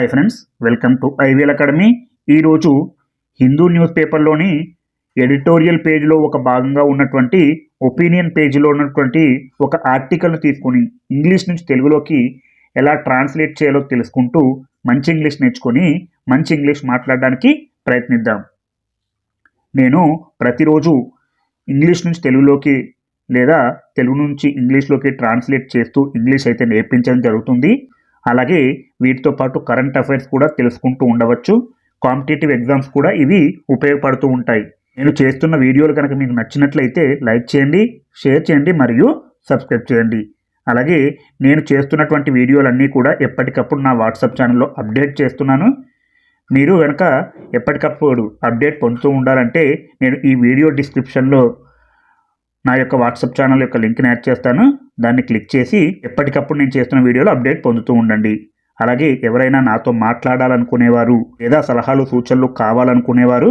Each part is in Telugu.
Hi friends welcome to IVL academy. ఈరోజు హిందూ న్యూస్ పేపర్లోని ఎడిటోరియల్ పేజ్లో ఒక భాగంగా ఉన్నటువంటి ఒపీనియన్ పేజీలో ఉన్నటువంటి ఒక ఆర్టికల్ను తీసుకొని ఇంగ్లీష్ నుంచి తెలుగులోకి ఎలా ట్రాన్స్లేట్ చేయాలో తెలుసుకుంటూ మంచి ఇంగ్లీష్ నేర్చుకొని మంచి ఇంగ్లీష్ మాట్లాడడానికి ప్రయత్నిద్దాం. నేను ప్రతిరోజు ఇంగ్లీష్ నుంచి తెలుగులోకి లేదా తెలుగు నుంచి ఇంగ్లీష్లోకి ట్రాన్స్లేట్ చేస్తూ ఇంగ్లీష్ అయితే నేర్పించడం జరుగుతుంది. అలాగే వీటితో పాటు కరెంట్ అఫైర్స్ కూడా తెలుసుకుంటూ ఉండవచ్చు. కాంపిటేటివ్ ఎగ్జామ్స్ కూడా ఇవి ఉపయోగపడుతూ ఉంటాయి. నేను చేస్తున్న వీడియోలు కనుక మీకు నచ్చినట్లయితే లైక్ చేయండి షేర్ చేయండి మరియు సబ్స్క్రైబ్ చేయండి. అలాగే నేను చేస్తున్నటువంటి వీడియోలన్నీ కూడా ఎప్పటికప్పుడు నా వాట్సాప్ ఛానల్లో అప్డేట్ చేస్తున్నాను. మీరు కనుక ఎప్పటికప్పుడు అప్డేట్ పొందుతూ ఉండాలంటే నేను ఈ వీడియో డిస్క్రిప్షన్లో నా యొక్క వాట్సాప్ ఛానల్ యొక్క లింక్ని యాడ్ చేస్తాను. దాన్ని క్లిక్ చేసి ఎప్పటికప్పుడు నేను చేస్తున్న వీడియోలు అప్డేట్ పొందుతూ ఉండండి. అలాగే ఎవరైనా నాతో మాట్లాడాలనుకునేవారు లేదా సలహాలు సూచనలు కావాలనుకునేవారు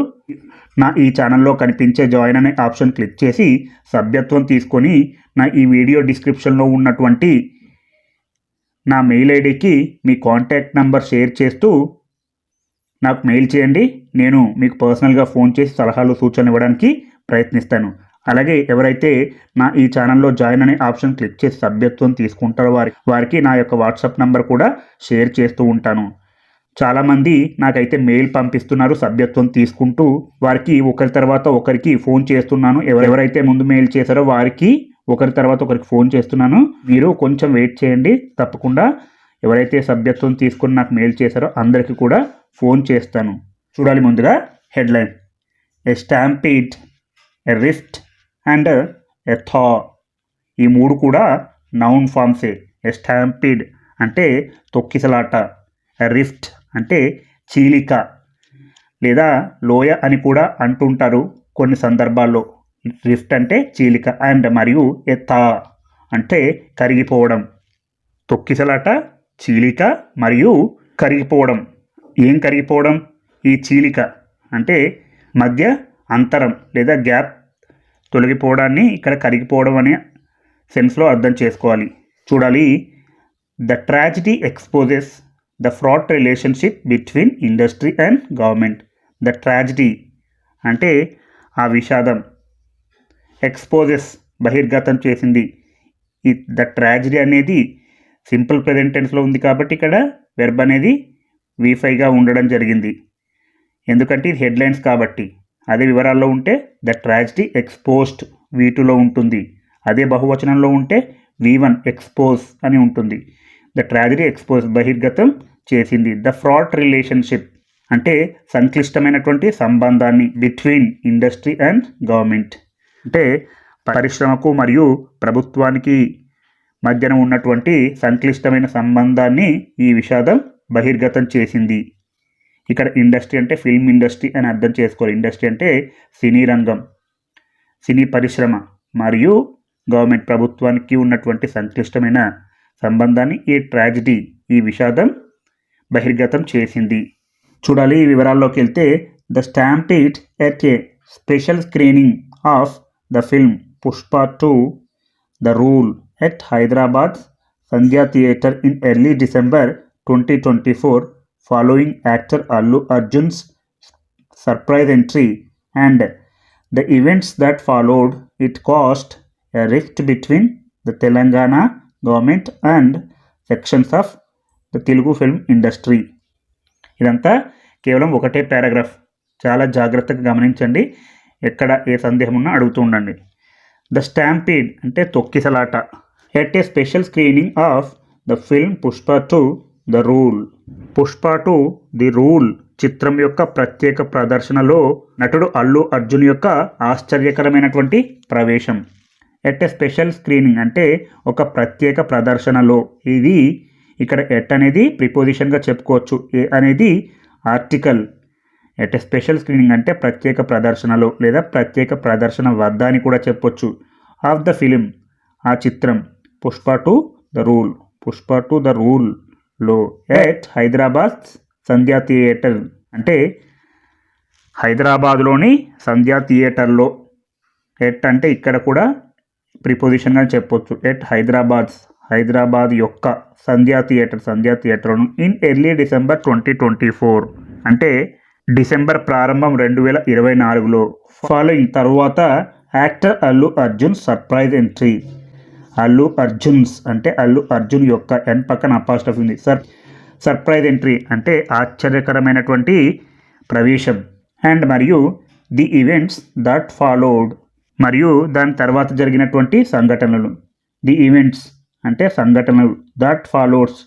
నా ఈ ఛానల్లో కనిపించే జాయిన్ అనే ఆప్షన్ క్లిక్ చేసి సభ్యత్వం తీసుకొని నా ఈ వీడియో డిస్క్రిప్షన్లో ఉన్నటువంటి నా మెయిల్ ఐడికి మీ కాంటాక్ట్ నంబర్ షేర్ చేస్తూ నాకు మెయిల్ చేయండి. నేను మీకు పర్సనల్గా ఫోన్ చేసి సలహాలు సూచనలు ఇవ్వడానికి ప్రయత్నిస్తాను. అలాగే ఎవరైతే నా ఈ ఛానల్లో జాయిన్ అనే ఆప్షన్ క్లిక్ చేసి సభ్యత్వం తీసుకుంటారో వారి వారికి నా యొక్క వాట్సాప్ నంబర్ కూడా షేర్ చేస్తూ ఉంటాను. చాలామంది నాకైతే మెయిల్ పంపిస్తున్నారు సభ్యత్వం తీసుకుంటూ. వారికి ఒకరి తర్వాత ఒకరికి ఫోన్ చేస్తున్నాను. ఎవరెవరైతే ముందు మెయిల్ చేశారో వారికి ఒకరి తర్వాత ఒకరికి ఫోన్ చేస్తున్నాను. మీరు కొంచెం వెయిట్ చేయండి. తప్పకుండా ఎవరైతే సభ్యత్వం తీసుకుని నాకు మెయిల్ చేశారో అందరికీ కూడా ఫోన్ చేస్తాను. చూడాలి ముందుగా headline. A stampede arrest and a ఈ మూడు కూడా నౌన్ ఫామ్సే. ఎ అంటే తొక్కిసలాట. రిఫ్ట్ అంటే చీలిక. లేదా లోయ అని కూడా అంటుంటారు కొన్ని సందర్భాల్లో. రిఫ్ట్ అంటే చీలిక అండ్ మరియు ఎత్తా అంటే కరిగిపోవడం. తొక్కిసలాట చీలిక మరియు కరిగిపోవడం. ఏం కరిగిపోవడం? ఈ చీలిక అంటే మధ్య అంతరం లేదా గ్యాప్ తొలగిపోవడాన్ని ఇక్కడ కరిగిపోవడం అనే సెన్స్లో అర్థం చేసుకోవాలి. చూడాలి. The tragedy exposes the fraud relationship between industry and government. The tragedy అంటే ఆ విషాదం. ఎక్స్పోజెస్ బహిర్గతం చేసింది. ఈ ద ట్రాజిడీ అనేది సింపుల్ ప్రజెంట్ టెన్స్లో ఉంది కాబట్టి ఇక్కడ వెర్బ్ అనేది వీఫైగా ఉండడం జరిగింది. ఎందుకంటే ఇది హెడ్లైన్స్ కాబట్టి. అదే వివరాల్లో ఉంటే ద ట్రాజిడీ ఎక్స్పోజ్డ్ వీటులో ఉంటుంది. అదే బహువచనంలో ఉంటే వి వన్ ఎక్స్పోజ్ అని ఉంటుంది. ద ట్రాజిడీ ఎక్స్పోజ్ బహిర్గతం చేసింది. ద ఫ్రాడ్ రిలేషన్షిప్ అంటే సంక్లిష్టమైనటువంటి సంబంధాన్ని బిట్వీన్ ఇండస్ట్రీ అండ్ గవర్నమెంట్. అంటే పరిశ్రమకు మరియు ప్రభుత్వానికి మధ్యన ఉన్నటువంటి సంక్లిష్టమైన సంబంధాన్ని ఈ విషాదం బహిర్గతం చేసింది. ఇక్కడ ఇండస్ట్రీ అంటే ఫిల్మ్ ఇండస్ట్రీ అని అర్థం చేసుకోవాలి. ఇండస్ట్రీ అంటే సినీ రంగం సినీ పరిశ్రమ మరియు గవర్నమెంట్ ప్రభుత్వానికి ఉన్నటువంటి సంక్లిష్టమైన సంబంధాన్ని ఈ ట్రాజిడీ ఈ విషాదం బహిర్గతం చేసింది. చూడాలి ఈ వివరాల్లోకి వెళ్తే the stampede at a special screening of the film Pushpa two the rule at Hyderabad Sandhya theatre in early December twenty twenty four following actor Allu Arjun's surprise entry and the events that followed, it caused a rift between the Telangana government and sections of the Telugu film industry. ఇదంతా కేవలం ఒకటే పారాగ్రాఫ్ చాలా జాగ్రత్తగా గమనించండి ఎక్కడ ఏ సందేహం ఉన్నా అడుగుతూ ఉండండి ద స్టాంపీడ్ అంటే తొక్కిసలాట at a special screening of the film Pushpa two the rule. Pushpa two the rule చిత్రం యొక్క ప్రత్యేక ప్రదర్శనలో నటుడు అల్లు అర్జున్ యొక్క ఆశ్చర్యకరమైనటువంటి ప్రవేశం. ఎట్ ఎ స్పెషల్ స్క్రీనింగ్ అంటే ఒక ప్రత్యేక ప్రదర్శనలో. ఇది ఇక్కడ ఎట్ అనేది ప్రిపోజిషన్గా చెప్పుకోవచ్చు. ఏ అనేది article. At a special screening అంటే ప్రత్యేక ప్రదర్శనలో లేదా ప్రత్యేక ప్రదర్శన వద్ద అని కూడా చెప్పొచ్చు. ఆఫ్ ద ఫిలిం ఆ చిత్రం. Pushpa two the rule. Pushpa two the rule. లో ఎట్ హైదరాబాద్ సంధ్యా థియేటర్. అంటే హైదరాబాద్లోని సంధ్యా థియేటర్లో. ఎట్ అంటే ఇక్కడ కూడా ప్రిపోజిషన్గా చెప్పొచ్చు. ఎట్ హైదరాబాద్ హైదరాబాద్ యొక్క Sandhya theatre Sandhya థియేటర్ను in early December twenty twenty four అంటే డిసెంబర్ ప్రారంభం రెండు వేల ఇరవై నాలుగులో. ఫాలోయింగ్ తర్వాత actor Allu Arjun surprise entry Allu Arjun's అంటే అల్లు అర్జున్ యొక్క ఎన్ పక్కన అపాస్టఫ్ ఉంది. సర్ సర్ప్రైజ్ ఎంట్రీ అంటే ఆశ్చర్యకరమైనటువంటి ప్రవేశం. అండ్ మరియు ది ఈవెంట్స్ దట్ ఫాలోడ్ మరియు దాని తర్వాత జరిగినటువంటి సంఘటనలు. ది ఈవెంట్స్ అంటే సంఘటనలు. That followed.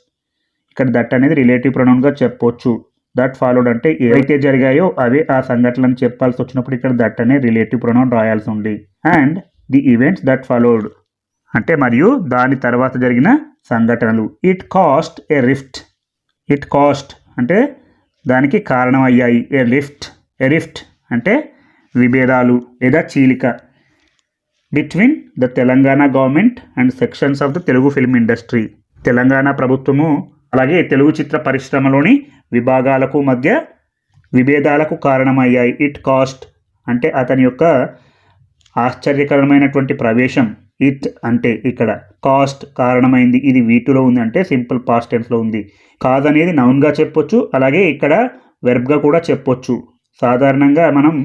ఇక్కడ దట్ అనేది రిలేటివ్ ప్రొనౌన్గా చెప్పొచ్చు. దట్ ఫాలోడ్ అంటే ఏవైతే జరిగాయో అవి ఆ సంఘటనలను చెప్పాల్సి వచ్చినప్పుడు ఇక్కడ దట్ అనే రిలేటివ్ ప్రొనౌన్ రాయాల్సి ఉంది. And the events that followed. అంటే మరియు దాని తర్వాత జరిగిన సంఘటనలు. It caused a rift it caused అంటే దానికి కారణమయ్యాయి. ఏ లిఫ్ట్ ఏ రిఫ్ట్ అంటే విభేదాలు లేదా చీలిక. Between the Telangana government and sections of the Telugu film industry Telangana ప్రభుత్వము అలాగే తెలుగు చిత్ర పరిశ్రమలోని విభాగాలకు మధ్య విభేదాలకు కారణమయ్యాయి. ఇట్ కాస్ట్ అంటే అతని యొక్క ఆశ్చర్యకరమైనటువంటి ప్రవేశం. ఇట్ అంటే ఇక్కడ కాస్ట్ కారణమైంది. ఇది వీటిలో ఉంది అంటే సింపుల్ పాస్ట్ టెన్స్లో ఉంది. కాజ్ అనేది నౌన్గా చెప్పొచ్చు అలాగే ఇక్కడ వెర్బ్గా కూడా చెప్పొచ్చు. సాధారణంగా మనం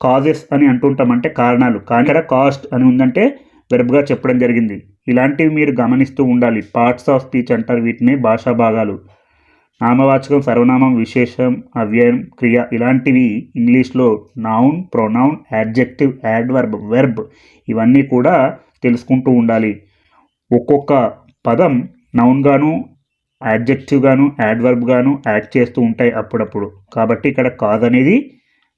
కాజెస్ అని అంటుంటాం అంటే కారణాలు. కానీ ఇక్కడ కాస్ట్ అని ఉందంటే వెర్బ్గా చెప్పడం జరిగింది. ఇలాంటివి మీరు గమనిస్తూ ఉండాలి. పార్ట్స్ ఆఫ్ స్పీచ్ అంటారు వీటిని భాషా భాగాలు. నామవాచకం సర్వనామం విశేషం అవ్యయం క్రియ ఇలాంటివి ఇంగ్లీష్లో noun pronoun adjective adverb verb ఇవన్నీ కూడా తెలుసుకుంటూ ఉండాలి. ఒక్కొక్క పదం నౌన్గాను యాడ్జెక్టివ్గాను యాడ్వర్బ్గాను యాడ్ చేస్తూ ఉంటాయి అప్పుడప్పుడు. కాబట్టి ఇక్కడ కాజ్ అనేది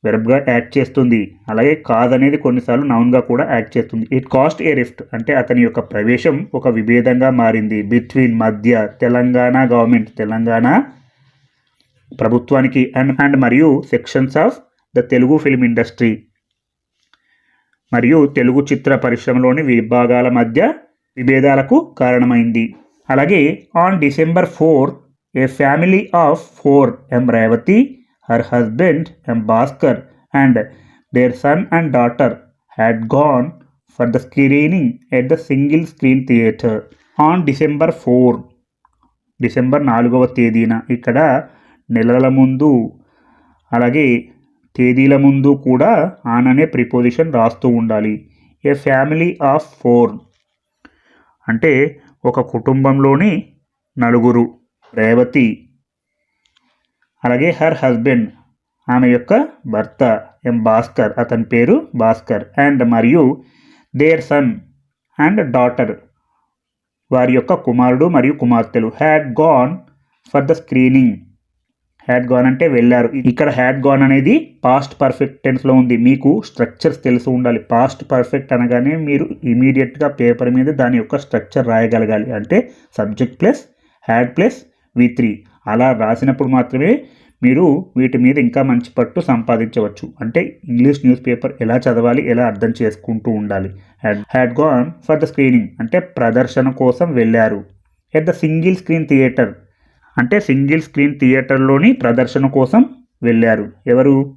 వెర్బ్గా యాడ్ చేస్తుంది. అలాగే కాజ్ అనేది కొన్నిసార్లు నౌన్గా కూడా యాడ్ చేస్తుంది. ఇట్ కాస్ట్ ఏ రిఫ్ట్ అంటే అతని యొక్క ప్రవేశం ఒక విభేదంగా మారింది. బిట్వీన్ మధ్య తెలంగాణ గవర్నమెంట్ తెలంగాణ ప్రభుత్వానికి అండ్ అండ్ మరియు sections of the Telugu film industry మరియు తెలుగు చిత్ర పరిశ్రమలోని విభాగాల మధ్య విభేదాలకు కారణమైంది. అలాగే on December four a family of four M Revathi her husband M Bhaskar and their son and daughter had gone for the screening at the single screen theatre on December four December నాలుగవ తేదీన ఇక్కడ నెలల ముందు అలాగే తేదీల ముందు కూడా ఆన్ అనే ప్రిపోజిషన్ రాస్తూ ఉండాలి. A family of four. అంటే ఒక కుటుంబంలోని నలుగురు. రేవతి. అలాగే హర్ హస్బెండ్. ఆమె యొక్క భర్త. ఎం భాస్కర్. అతని పేరు భాస్కర్. అండ్ మరియు దేర్ సన్ అండ్ డాటర్. వారి యొక్క కుమారుడు మరియు కుమార్తెలు. Had gone for the screening. Had gone అంటే వెళ్ళారు. ఇక్కడ హ్యాడ్ గాన్ అనేది పాస్ట్ పర్ఫెక్ట్ టెన్స్లో ఉంది. మీకు స్ట్రక్చర్స్ తెలిసి ఉండాలి. పాస్ట్ పర్ఫెక్ట్ అనగానే మీరు ఇమీడియట్గా పేపర్ మీద దాని యొక్క స్ట్రక్చర్ రాయగలగాలి. అంటే subject plus had plus V three అలా రాసినప్పుడు మాత్రమే మీరు వీటి మీద ఇంకా మంచి పట్టు సంపాదించవచ్చు. అంటే ఇంగ్లీష్ న్యూస్ పేపర్ ఎలా చదవాలి ఎలా అర్థం చేసుకుంటూ ఉండాలి. Had had gone for the screening అంటే ప్రదర్శన కోసం వెళ్ళారు. At the single screen theatre అంటే సింగిల్ స్క్రీన్ థియేటర్లోని ప్రదర్శన కోసం వెళ్ళారు. ఎవరు?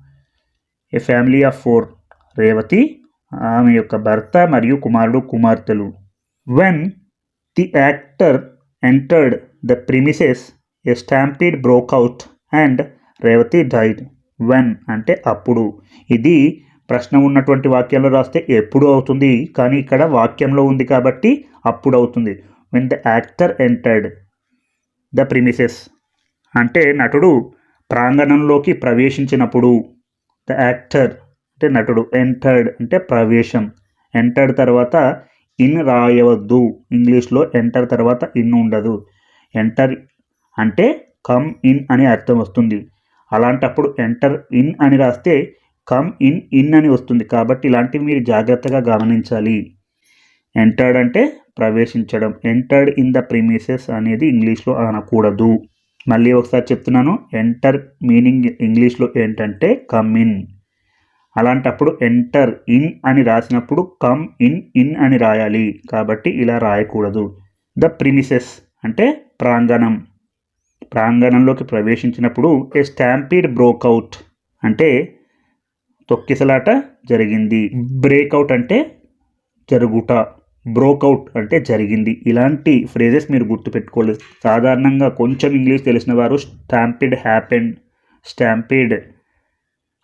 A family of four Revathi. ఆమె యొక్క భర్త మరియు కుమారుడు కుమార్తెలు. When the actor entered the premises a stampede broke out and Revathi died when అంటే అప్పుడు. ఇది ప్రశ్న ఉన్నటువంటి వాక్యంలో రాస్తే ఎప్పుడు అవుతుంది? కానీ ఇక్కడ వాక్యంలో ఉంది కాబట్టి అప్పుడు అవుతుంది. When the actor entered the premises. అంటే నటుడు ప్రాంగణంలోకి ప్రవేశించినప్పుడు ద యాక్టర్ అంటే నటుడు ఎంటర్డ్ అంటే ప్రవేశం. ఎంటర్డ్ తర్వాత ఇన్ రాయవద్దు. ఇంగ్లీష్లో ఎంటర్ తర్వాత ఇన్ ఉండదు. ఎంటర్ అంటే కమ్ ఇన్ అని అర్థం వస్తుంది. అలాంటప్పుడు ఎంటర్ ఇన్ అని రాస్తే కమ్ ఇన్ ఇన్ అని వస్తుంది. కాబట్టి ఇలాంటివి మీరు జాగ్రత్తగా గమనించాలి. ఎంటర్డ్ అంటే ప్రవేశించడం. ఎంటర్డ్ ఇన్ ద ప్రిమిసెస్ అనేది ఇంగ్లీష్లో అనకూడదు. మళ్ళీ ఒకసారి చెప్తున్నాను. ఎంటర్ మీనింగ్ ఇంగ్లీష్లో ఏంటంటే కమ్ ఇన్ అలాంటప్పుడు ఎంటర్ ఇన్ అని రాసినప్పుడు కమ్ ఇన్ ఇన్ అని రాయాలి. కాబట్టి ఇలా రాయకూడదు. ద ప్రిమిసెస్ అంటే ప్రాంగణం. ప్రాంగణంలోకి ప్రవేశించినప్పుడు ఏ స్టాంపీడ్ బ్రోకౌట్ అంటే తొక్కిసలాట జరిగింది. బ్రేక్అవుట్ అంటే జరుగుట. బ్రోకౌట్ అంటే జరిగింది. ఇలాంటి ఫ్రేజెస్ మీరు గుర్తుపెట్టుకోలేదు సాధారణంగా కొంచెం ఇంగ్లీష్ తెలిసిన వారు స్టాంపిడ్ హ్యాపెండ్ స్టాంపిడ్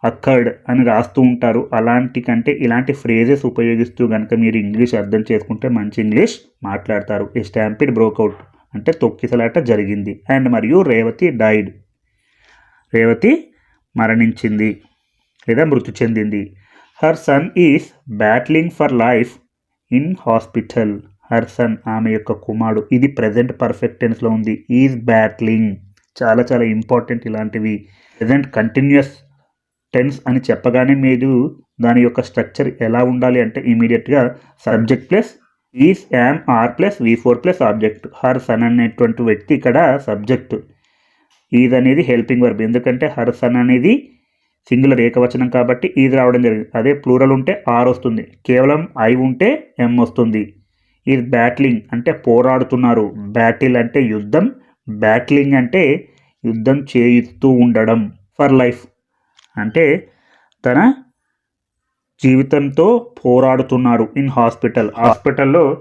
అక్కర్డ్ అని రాస్తూ ఉంటారు. అలాంటి కంటే ఇలాంటి ఫ్రేజెస్ ఉపయోగిస్తూ కనుక మీరు ఇంగ్లీష్ అర్థం చేసుకుంటే మంచి ఇంగ్లీష్ మాట్లాడతారు. ఈ స్టాంపిడ్ బ్రోకౌట్ అంటే తొక్కిసలాట జరిగింది. అండ్ మరియు రేవతి డైడ్. రేవతి మరణించింది లేదా మృతి చెందింది. Her son is battling for life in hospital. Her son ఆమె యొక్క కుమారుడు. ఇది ప్రజెంట్ పర్ఫెక్ట్ టెన్స్లో ఉంది. Is battling. చాలా చాలా ఇంపార్టెంట్ ఇలాంటివి. ప్రజెంట్ కంటిన్యూస్ టెన్స్ అని చెప్పగానే మీరు దాని యొక్క స్ట్రక్చర్ ఎలా ఉండాలి అంటే ఇమీడియట్గా subject plus is am are plus V four plus object. Her son అనేటువంటి వ్యక్తి ఇక్కడ సబ్జెక్ట్. ఈజ్ అనేది హెల్పింగ్ వర్బ్. ఎందుకంటే హర్ సన్ అనేది సింగులర్ ఏకవచనం కాబట్టి ఈజ్ రావడం జరిగింది. అదే ప్లూరల్ ఉంటే ఆర్ వస్తుంది. కేవలం ఐ ఉంటే ఎం వస్తుంది. ఈజ్ బ్యాట్లింగ్ అంటే పోరాడుతున్నారు. బ్యాటిల్ అంటే యుద్ధం. బ్యాట్లింగ్ అంటే యుద్ధం చేయిస్తూ ఉండడం. For life. అంటే తన జీవితంతో పోరాడుతున్నాడు ఇన్ హాస్పిటల్. హాస్పిటల్లో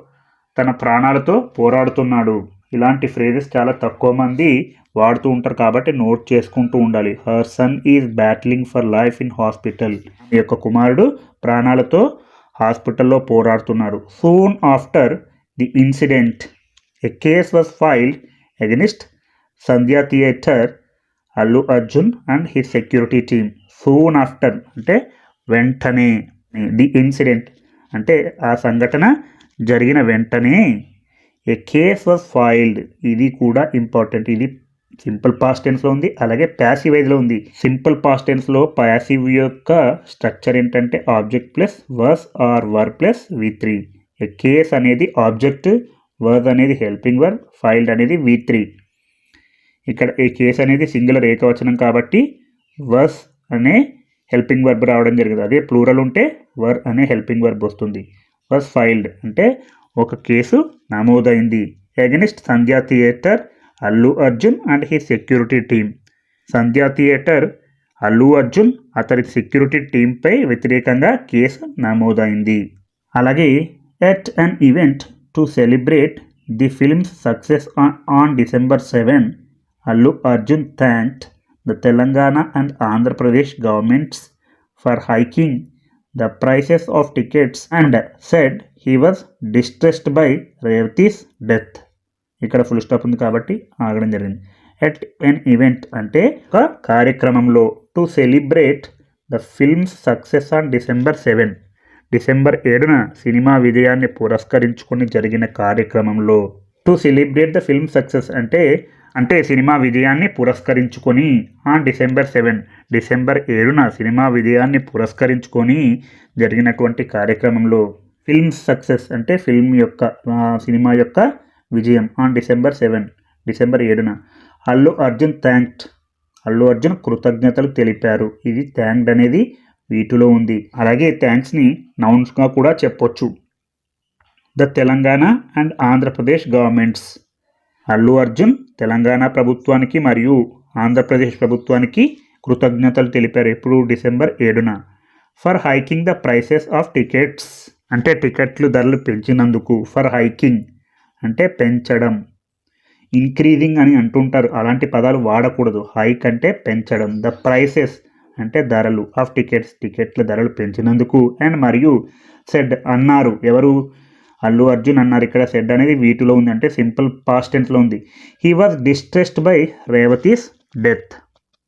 తన ప్రాణాలతో పోరాడుతున్నాడు. ఇలాంటి ఫ్రేజెస్ చాలా తక్కువ మంది వాడుతూ ఉంటారు కాబట్టి నోట్ చేసుకుంటూ ఉండాలి. Her son is battling for life in hospital ఈ యొక్క కుమారుడు ప్రాణాలతో హాస్పిటల్లో పోరాడుతున్నారు soon after the incident a case was filed against Sandhya theatre Allu Arjun and his security team soon after అంటే వెంటనే ది ఇన్సిడెంట్ అంటే ఆ సంఘటన జరిగిన వెంటనే ఏ కేస్ వాజ్ ఫైల్డ్ ఇది కూడా ఇంపార్టెంట్ ఇది సింపుల్ పాస్ట్ టెన్స్లో ఉంది. అలాగే ప్యాసివ్ వైజ్లో ఉంది. సింపుల్ పాస్ట్ టెన్స్లో ప్యాసివ్ యొక్క స్ట్రక్చర్ ఏంటంటే object plus was or were plus V three a case అనేది ఆబ్జెక్ట్ వర్స్ అనేది హెల్పింగ్ వర్ ఫైల్డ్ అనేది వి త్రీ ఇక్కడ ఈ కేస్ అనేది సింగులర్ ఏకవచనం కాబట్టి వర్స్ అనే హెల్పింగ్ వర్బ్ రావడం జరిగింది. అదే ప్లూరల్ ఉంటే వర్ అనే హెల్పింగ్ వర్బ్ వస్తుంది. వర్స్ ఫైల్డ్ అంటే ఒక కేసు నమోదైంది. Against Sandhya theatre Allu Arjun and he security team Sandhya theatre Allu Arjun అతని సెక్యూరిటీ టీంపై వ్యతిరేకంగా కేసు నమోదైంది. అలాగే at an event to celebrate the film's success on December seven Allu Arjun thanked the Telangana and Andhra Pradesh governments for hiking the prices of tickets and said he was distressed by Revathi's death ఇక్కడ ఫుల్ స్టాప్ ఉంది కాబట్టి ఆగడం జరిగింది. ఎట్ ఎన్ ఈవెంట్ అంటే ఒక కార్యక్రమంలో to celebrate the films success on December seven December ఏడున సినిమా విజయాన్ని పురస్కరించుకొని జరిగిన కార్యక్రమంలో to celebrate the film success అంటే అంటే సినిమా విజయాన్ని పురస్కరించుకొని ఆన్ డిసెంబర్ సెవెన్ డిసెంబర్ ఏడున సినిమా విజయాన్ని పురస్కరించుకొని జరిగినటువంటి కార్యక్రమంలో ఫిల్మ్ సక్సెస్ అంటే ఫిల్మ్ యొక్క సినిమా యొక్క విజయం. ఆన్ డిసెంబర్ సెవెన్ డిసెంబర్ ఏడున అల్లు అర్జున్ థ్యాంక్డ్ అల్లు అర్జున్ కృతజ్ఞతలు తెలిపారు. ఇది థ్యాంక్డ్ అనేది వీటిలో ఉంది. అలాగే థ్యాంక్స్ని నౌన్స్గా కూడా చెప్పొచ్చు. The Telangana and Andhra Pradesh governments. Allu Arjun Telangana ప్రభుత్వానికి మరియు ఆంధ్రప్రదేశ్ ప్రభుత్వానికి కృతజ్ఞతలు తెలిపారు. ఎప్పుడు? డిసెంబర్ ఏడున. For hiking the prices of tickets అంటే టికెట్లు ధరలు పెంచినందుకు ఫర్ హైకింగ్ అంటే పెంచడం. ఇంక్రీజింగ్ అని అంటుంటారు. అలాంటి పదాలు వాడకూడదు. హైక్ అంటే పెంచడం. ద ప్రైసెస్ అంటే ధరలు. ఆఫ్ టికెట్స్ టికెట్ల ధరలు పెంచినందుకు. అండ్ మరియు సెడ్ అన్నారు. ఎవరు? అల్లు అర్జున్ అన్నారు. ఇక్కడ సెడ్ అనేది వీటిలో ఉంది. అంటే సింపుల్ పాస్ట్ టెన్స్లో ఉంది. He was distressed by Revathi's death.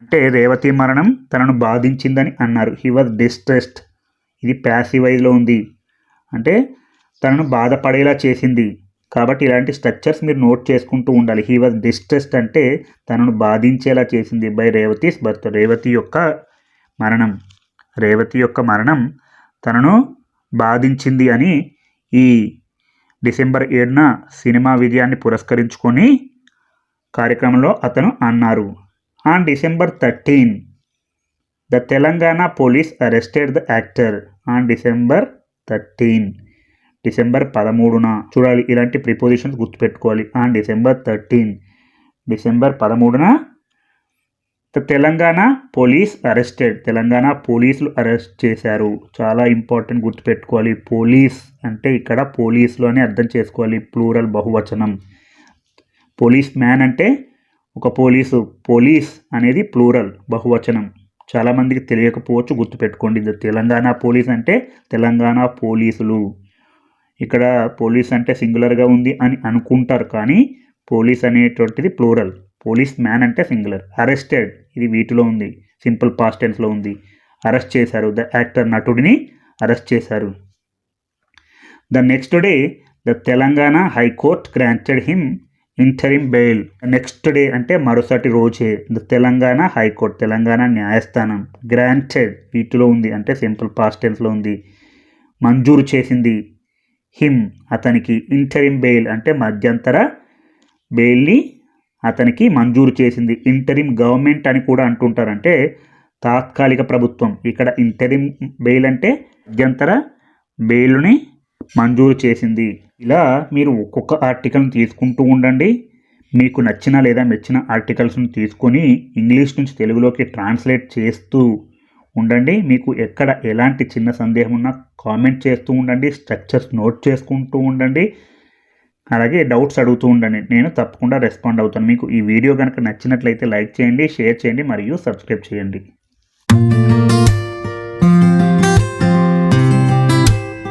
అంటే రేవతి మరణం తనను బాధించిందని అన్నారు. He was distressed. ఇది ప్యాసివైజ్లో ఉంది. అంటే తనను బాధపడేలా చేసింది. కాబట్టి ఇలాంటి స్ట్రక్చర్స్ మీరు నోట్ చేసుకుంటూ ఉండాలి. హీ వాజ్ డిస్ట్రెస్డ్ అంటే తనను బాధించేలా చేసింది బై రేవతీస్ బర్త్. రేవతి యొక్క మరణం. రేవతి యొక్క మరణం తనను బాధించింది అని ఈ డిసెంబర్ ఏడున సినిమా విజయాన్ని పురస్కరించుకొని కార్యక్రమంలో అతను అన్నారు. On December thirteen the Telangana police arrested the actor. On December thirteen. December పదమూడున చూడాలి ఇలాంటి ప్రిపోజిషన్స్ గుర్తుపెట్టుకోవాలి. On December thirteen. డిసెంబర్ పదమూడున తెలంగాణ పోలీస్ అరెస్టెడ్. తెలంగాణ పోలీసులు అరెస్ట్ చేశారు. చాలా ఇంపార్టెంట్ గుర్తుపెట్టుకోవాలి. పోలీస్ అంటే ఇక్కడ పోలీసులోనే అర్థం చేసుకోవాలి. ప్లూరల్ బహువచనం. పోలీస్ మ్యాన్ అంటే ఒక పోలీసు. పోలీస్ అనేది ప్లూరల్ బహువచనం. చాలామందికి తెలియకపోవచ్చు గుర్తుపెట్టుకోండి. ఇది తెలంగాణ పోలీస్ అంటే తెలంగాణ పోలీసులు. ఇక్కడ పోలీస్ అంటే సింగులర్గా ఉంది అని అనుకుంటారు కానీ పోలీస్ అనేటువంటిది ప్లూరల్. పోలీస్ మ్యాన్ అంటే సింగులర్. అరెస్టెడ్. ఇది వీటిలో ఉంది. సింపుల్ పాస్ట్ టెన్స్లో ఉంది. అరెస్ట్ చేశారు. ద యాక్టర్ నటుడిని అరెస్ట్ చేశారు. The next day the Telangana high court granted him interim bail next day అంటే మరుసటి రోజే. తెలంగాణ హైకోర్టు తెలంగాణ న్యాయస్థానం. గ్రాంటెడ్ వీటిలో ఉంది. అంటే సింపుల్ పాస్ట్ టెన్స్లో ఉంది. మంజూరు చేసింది హిమ్ అతనికి ఇంటరిమ్ బెయిల్ అంటే మధ్యంతర బెయిల్ని అతనికి మంజూరు చేసింది. ఇంటరిమ్ గవర్నమెంట్ అని కూడా అంటుంటారు అంటే తాత్కాలిక ప్రభుత్వం. ఇక్కడ ఇంటరిమ్ బెయిల్ అంటే మధ్యంతర బెయిల్ని మంజూరు చేసింది. ఇలా మీరు ఒక్కొక్క ఆర్టికల్ని తీసుకుంటూ ఉండండి. మీకు నచ్చిన లేదా మెచ్చిన ఆర్టికల్స్ని తీసుకొని ఇంగ్లీష్ నుంచి తెలుగులోకి ట్రాన్స్లేట్ చేస్తూ ఉండండి. మీకు ఎక్కడ ఎలాంటి చిన్న సందేహం ఉన్నా కామెంట్ చేస్తూ ఉండండి. స్ట్రక్చర్స్ నోట్ చేసుకుంటూ ఉండండి. అలాగే డౌట్స్ అడుగుతూ ఉండండి. నేను తప్పకుండా రెస్పాండ్ అవుతాను. మీకు ఈ వీడియో కనుక నచ్చినట్లయితే లైక్ చేయండి షేర్ చేయండి మరియు సబ్స్క్రైబ్ చేయండి.